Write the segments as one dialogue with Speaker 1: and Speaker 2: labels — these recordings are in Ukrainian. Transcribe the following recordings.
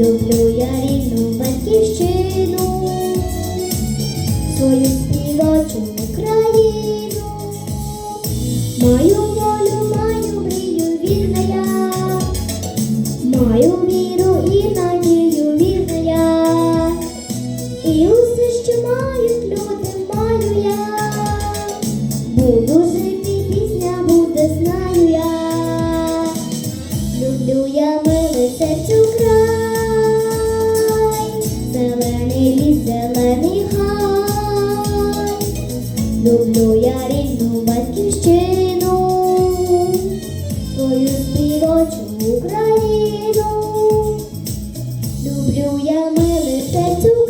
Speaker 1: Люблю я рідну батьківщину, свою співочу. люблю я рідну батьківщину, свою співочу Україну, люблю я миле серцю.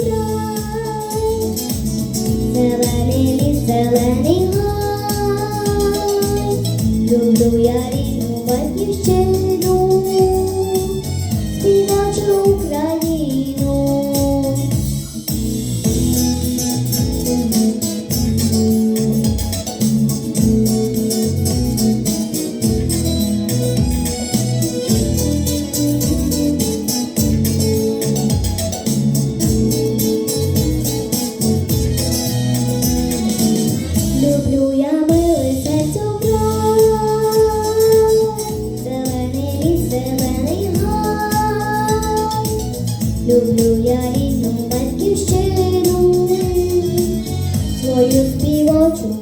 Speaker 1: зелений гай, люблю я рідну батьківщину, свою співочу.